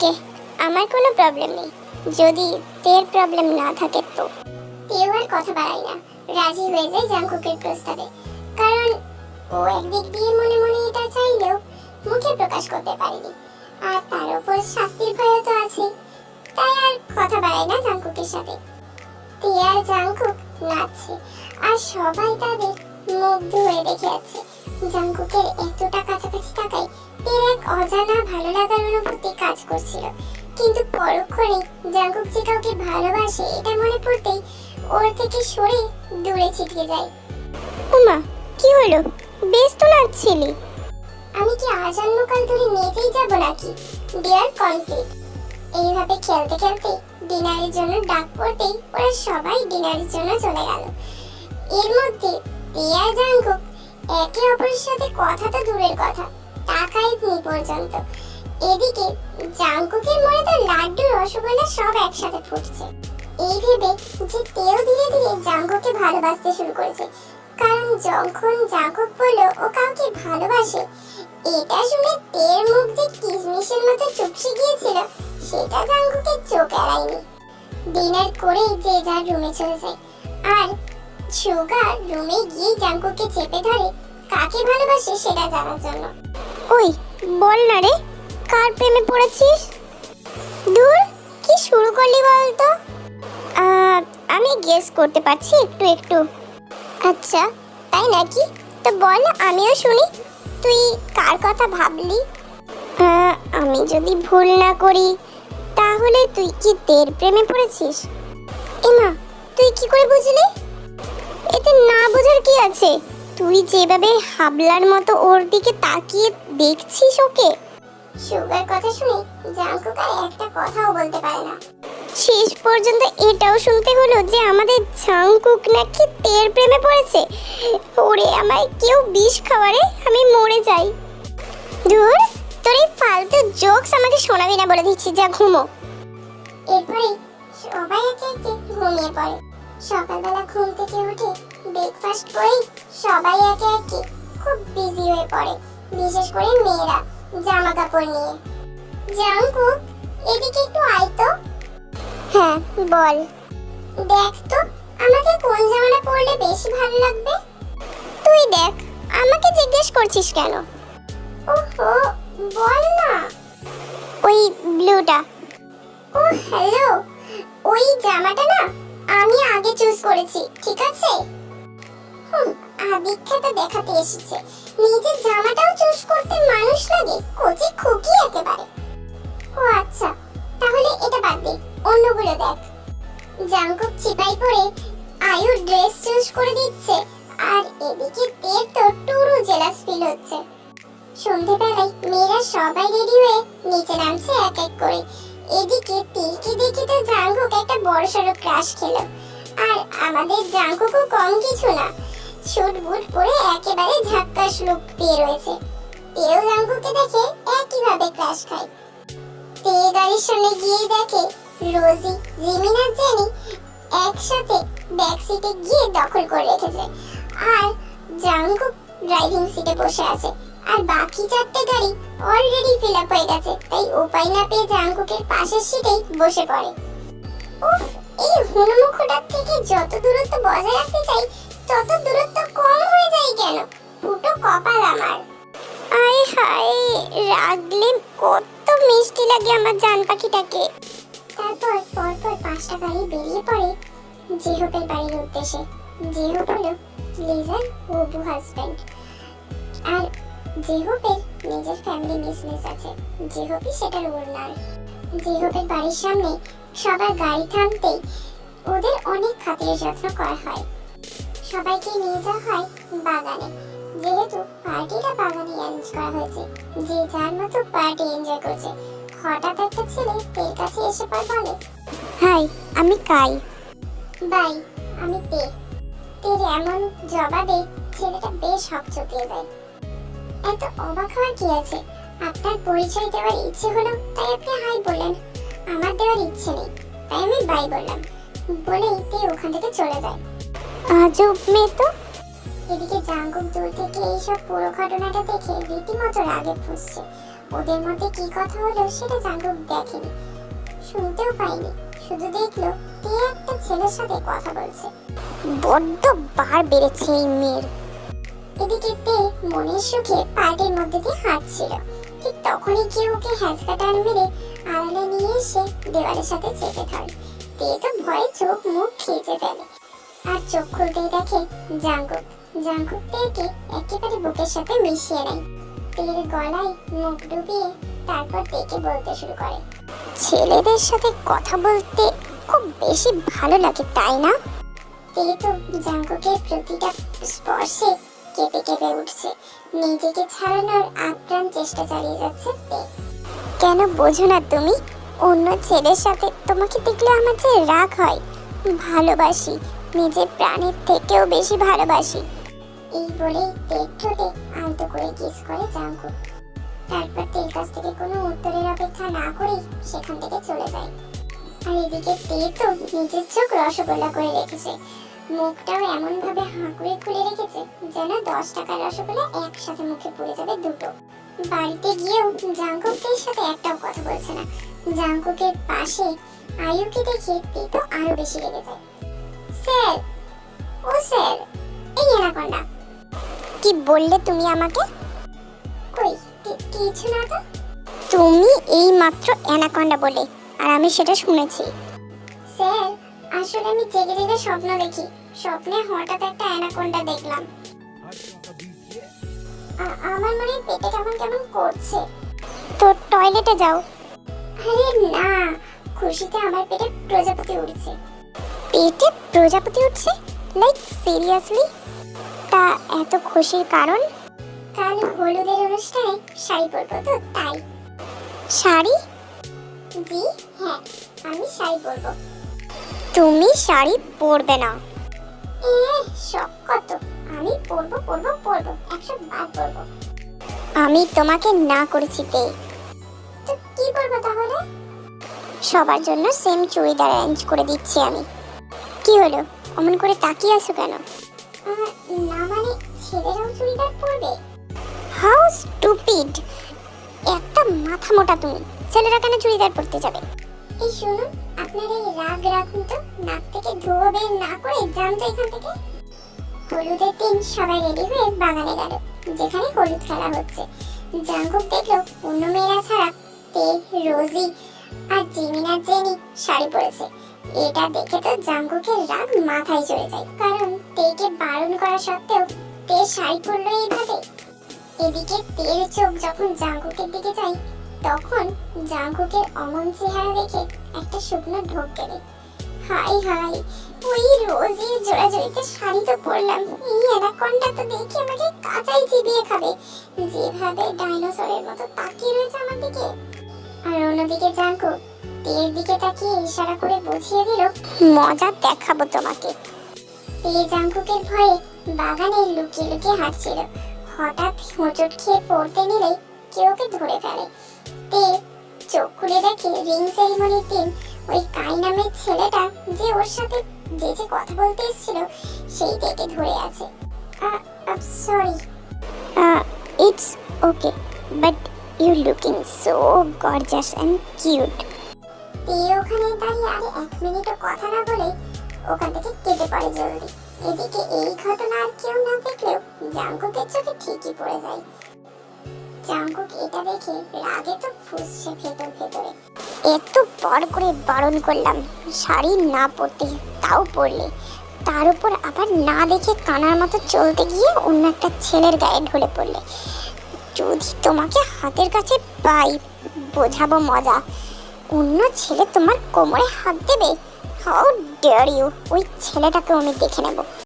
ওকে, আমার কোনো প্রবলেম নেই। যদি তের প্রবলেম না থাকে তো? তেও আর কথা বাড়ায় না। রাজি হয়ে যায় জাংকুকের প্রস্তাবে। কারণ ও একদিক দিয়ে মনে মনে এটা চাইলেও মুখে প্রকাশ করতে পারেনি। আর তার উপর শাস্তির ভয় তো আছে তাই আর কথা বাড়ায় না জাংকুকের সাথে। তে আর জাংকুক নাচছে। আর সবাই তাদের মুগ্ধ হয়ে দেখে আছে। জাংকুকের এতটা কাছাকাছি থাকায় তের এক অজানা ভালো লাগার অনুভূতি কাজ করছিল। কিন্তু পরক্ষণে জাংকুক যে কাউকে ভালোবাসে এটা মনে পড়তেই ওর থেকে সরে দূরে ছিটকে যায়। উমা কি হলো? বেশ তো নাচছিলি আমি কি আজান্ন কাল ধরে নেচেই যাব নাকি? ডিয়ার কমপ্লিট এইভাবে খেলতে খেলতে ডিনারের জন্য ডাক পড়তেই ওরা সবাই ডিনারের জন্য চলে গেল। এর মধ্যে টিয়ার জাঙ্কুক একে অপরের সাথে কথা তো দূরের কথা, তাকাই নি পর্যন্ত। এদিকে জাঙ্কুকের মনে তো লাড্ডু রসগোল্লা সব একসাথে ফুটছে। এই ভেবে যে তেও ধীরে ধীরে জাঙ্কুকে ভালোবাসতে শুরু করেছে। কারণ যখন জাঙ্কুক বলল, ও কাউকে ভালোবাসে? এটা শুনে তের মুখ যে কিশমিশের মতো চুপসে গিয়েছিল, সেটা জাঙ্কুকের চোখ এড়ায়নি। ডিনার করেই যে যার রুমে চলে যায়। আর সুগা রুমে গিয়ে জাঙ্কুকে চেপে ধরে। কাকে ভালোবাসে সেটা জানার জন্য। ওই বল না রে কার প্রেমে পড়েছিস? দূর কি শুরু করলি বলতো? আমি গেস করতে পারছি একটু একটু। আচ্ছা তাই নাকি? তো বল আমিও শুনি। তুই কার কথা ভাবলি? আমি যদি ভুল না করি তাহলে তুই কি তের প্রেমে পড়েছিস? এমা তুই কি করে বুঝলি? এতে না বোঝার কি আছে? তুই যেভাবে হাবলার মতো ওর দিকে তাকিয়ে দেখছিস ওকে? সুগার কথা শুনে জাঙ্কুক আর একটা কথাও বলতে পারে না। শেষ পর্যন্ত এটাও শুনতে হলো যে আমাদের জাঙ্কুক নাকি তের প্রেমে পড়েছে। ওরে আমায় কেউ বিষ খাওয়ারে আমি মরে যাই। দূর তোর এই ফালতু জোকস আমাকে শোনাবি না বলে দিচ্ছি, যা ঘুমো। এরপরে সবাই একে একে ঘুমিয়ে পড়ে। সকালবেলা ঘুম থেকে উঠে ব্রেকফাস্ট করেই সবাই একে একে খুব বিজি হয়ে পড়ে বিশেষ করে মেয়েরা জামা কাপড় নিয়ে। জাঙ্কুক এদিকে একটু আয় তো। হ্যাঁ বল। দেখ তো আমাকে কোন জামাটা পরলে বেশি ভালো লাগবে? তুই দেখ আমাকে জিজ্ঞেস করছিস কেন? ওহো বল না। ওই ব্লুটা। ও হ্যালো ওই জামাটা না আমি আগে চুজ করেছি, ঠিক আছে? হুম আদিক্ষাটা দেখাতে এসেছে। নিজের জামাটাও চুজ করতে মানুষ লাগে, কোচি খুকি একেবারে। ও আচ্ছা তাহলে এটা বাদ দে, অন্যগুলো দেখ। জাঙ্কুক চিপাই পরে আয়ু ড্রেস চুজ করে দিচ্ছে, আর এদিকে তের তো টুরু জেলাস ফিল হচ্ছে। সন্ধেবেলায় মেয়েরা সবাই রেডি হয়ে নিচে নামছে এক এক করে। এদিকে তিলকে দেখে তো জাঙ্কুক একটা বড় সড়ো ক্রাশ খেলো। আর আমাদের জাঙ্কুকও কম কিছু না। শুট বুট পরে একেবারে ঝাক্কাস লুক দিয়ে রয়েছে। তেও জাঙ্কুকে দেখে একইভাবে ক্রাশ খায়। তে গাড়ির সামনে গিয়ে দেখে রোজি জিমিন আর জেনি একসাথে ব্যাক সিটে গিয়ে দখল করে রেখেছে। আর জাঙ্কুক ড্রাইভিং সিটে বসে আছে। আর বাকি চারটে গাড়ি অলরেডি ফিল আপ হয়ে গেছে, তাই উপায় না পেয়ে জাঙ্কুকের পাশের সিটেই বসে পড়ে। উফ, এই হনুমুখটার থেকে যত দূরত্ব বজায় রাখতে চাই, তত দূরত্ব কম হয়ে যায় কেন? ফুটো কপাল আমার। আয় হায়, রাগলে কত মিষ্টি লাগে আমার জান পাখিটাকে। তারপর, পরপর পাঁচটা গাড়ি বেরিয়ে পড়ে জেহপের বাড়ির উদ্দেশ্যে। জেহপ হলো লিজার হবু হাজব্যান্ড আর জেহপের নিজের ফ্যামিলি বিজনেস আছে জেহপই সেটার ওনার জেহপের বাড়ির সামনে সবার গাড়ি থামতেই ওদের অনেক খাতির যত্ন করা হয়। সবাইকে নিয়ে যাওয়া হয় বাগানে। যেহেতু পার্টিটা বাগানে অ্যারেঞ্জ করা হয়েছে, যে যার মতো পার্টি এনজয় করছে। হঠাৎ একটা ছেলে তের কাছে এসে পর বলে, হাই, আমি কাই। বাই, আমি তে। তের এমন জবাবে ছেলেটা বেশ হকচকিয়ে যায়। এত অবাক হওয়ার কি আছে? আপনার পরিচয় দেওয়ার ইচ্ছে হলো তাই আপনি হাই বললেন। আমার দেওয়ার ইচ্ছে নেই তাই আমি বাই বললাম। বলেই তে ওখান থেকে চলে যায়। আজব মেয়ে তো। এদিকে জাঙ্কুক দূর থেকে এইসব পুরো ঘটনাটা দেখে রীতিমতো রাগে ফুসছে। ওদের মধ্যে কি কথা হলো সেটা জাঙ্কুক দেখেনি। শুনতেও পাইনি শুধু দেখল তে একটা ছেলের সাথে কথা বলছে। বড্ড বার বেড়েছে এই মেয়ের। এদিকে তে মনের সুখে পার্টির মধ্যে দিয়ে হাঁটছিল। ঠিক তখনই কেউ ওকে হ্যাঁচকা টান মেরে আড়ালে নিয়ে এসে দেওয়ালের সাথে চেপে ধরে। তে তো ভয়ে চোখ মুখ খিচে ফেলে। আর চোখ খুলতেই দেখে জাঙ্কুক। জাঙ্কুক তেকে একেবারে বুকের সাথে মিশিয়ে নেয়। তের গলায় মুখ ডুবিয়ে তারপর তেকে বলতে শুরু করে, ছেলেদের সাথে কথা বলতে খুব বেশি ভালো লাগে, তাই না? তে তো জাঙ্কুকের প্রতিটা স্পর্শে কেঁপে কেঁপে উঠছে। নিজেকে ছাড়ানোর আপ্রাণ চেষ্টা চালিয়ে যাচ্ছে কেন বোঝো না তুমি? অন্য ছেলের সাথে তোমাকে দেখলে আমার যে রাগ হয়। ভালোবাসি, নিজের প্রাণের থেকেও বেশি ভালোবাসি। এই বলে ঠোঁটে আলতো করে কিস করে জাঙ্কুক তারপর তের কাছ থেকে কোনো উত্তরের অপেক্ষা না করেই সেখান থেকে চলে যায়। আর এদিকে তে তো নিজের চোখ রসগোল্লা করে রেখেছে। মুখটাও এমন ভাবে হাঁকুড়ে খুলে রেখেছে যেন দশ টাকার রসগোল্লা একসাথে মুখে পড়ে যাবে দুটো। বাড়িতে গিয়েও জাঙ্কুকের সাথে একটাও কথা বলছে না। জাঙ্কুকের পাশে আয়ুকে দেখে তে আরও বেশি রেগে যায়। স্যার, ও স্যার, এই অ্যানাকোন্ডা কি বললে তুমি আমাকে? কই কিছু না তো? তুমি এই মাত্র অ্যানাকোন্ডা বলে, আর আমি সেটা শুনেছি। স্যার, আসলে আমি জেগে জেগে স্বপ্ন দেখি। স্বপ্নে হঠাৎ একটা অ্যানাকোন্ডা দেখলাম। আমার মনে পেটে কেমন কেমন করছে। তো টয়লেটে যাও। আরে না, খুশিতে আমার পেটে প্রজাপতি উঠছে পেটে প্রজাপতি উঠছে লাইক সিরিয়াসলি তা এত খুশির কারণ? কাল হলুদের অনুষ্ঠানে শাড়ি পরবো তো, তাই। শাড়ি? জি হ্যাঁ আমি শাড়ি পরবো। তুমি শাড়ি পরবে না। আমি আমি তোমাকে না করেছি তে। কি পরবো তাহলে? সবার জন্য সেম চুড়িদার অ্যারেঞ্জ করে দিচ্ছি আমি। কি হলো? অমন করে তাকিয়ে আছো কেন? না মানে চুড়িদার পরবে? স্টুপিড একটা মাথা মোটা তুমি। ছেলেরা কেন চুড়িদার পরতে যাবে? এই শুনুন, আপনার এই রাগ রাখুন তো, নাক থেকে ধোয়া বের না করে যান তো এখান থেকে। হলুদের দিন সবাই রেডি হয়ে বাগানে গেল, যেখানে হলুদ খেলা হচ্ছে। জাঙ্কুক দেখল, অন্য মেয়েরা ছাড়া তে, রোজি আর জিমিনা জেনি শাড়ি পরেছে। এটা দেখে তো জাঙ্কুকের রাগ মাথায় চড়ে যায়, কারণ তেকে বারণ করা সত্ত্বেও তে শাড়ি পরলো এইভাবে। এদিকে তের চোখ যখন জাঙ্কুকের দিকে যায় তখন জাঙ্কুকের অমন চেহারা দেখে একটা শুকনো ঢোক গেলে, হাই হাই, ওই রোজির জোড়াজড়িতে শাড়ি তো পরলাম, এই অ্যানাকন্ডা তো দেখে আমাকে কাঁচাই চিবিয়ে খাবে, যেভাবে ডাইনোসরের মতো তাকিয়ে রয়েছে আমার দিকে। আর অন্যদিকে জাঙ্কু তের দিকে তাকিয়ে ইশারা করে বুঝিয়ে দিল, মজা দেখাবো তোমাকে। তে জাঙ্কুকের ভয়ে বাগানে লুকিয়ে লুকিয়ে হাঁটছিল। হঠাৎ হোঁচট খেয়ে পড়তে নিলেই কেউ ওকে ধরে ফেলে। তে চোখ খুলে দেখে রিং সেরিমনির দিন ওই কাই নামের ছেলেটা যে ওর সাথে যে যে কথা বলতে এসেছিল, সেই থেকে ধরে আছে। Sorry it's okay but you looking so gorgeous and cute তে ওখানে দাঁড়িয়ে আর এক মিনিটও কথা না বলে ওখান থেকে কেটে পড়ে জলদি। এদিকে এই ঘটনা আর কেউ না দেখলেও জাঙ্কুকের চোখে ঠিকই পড়ে যায়। জাঙ্কুক এটা দেখে রাগে তো ফুসছে ভেতর ভেতরে। এত বড় করে বারণ করলাম, শাড়ি না পরতে তাও পরলে। তার উপর আবার না দেখে কানার মতো চলতে গিয়ে অন্য একটা ছেলের গায়ে ঢলে পড়লে। যদি তোমাকে হাতের কাছে পাই, বোঝাবো মজা। অন্য ছেলে তোমার কোমরে হাত দেবে? হাউ ডেয়ার ইউ ওই ছেলেটাকে আমি দেখে নেব।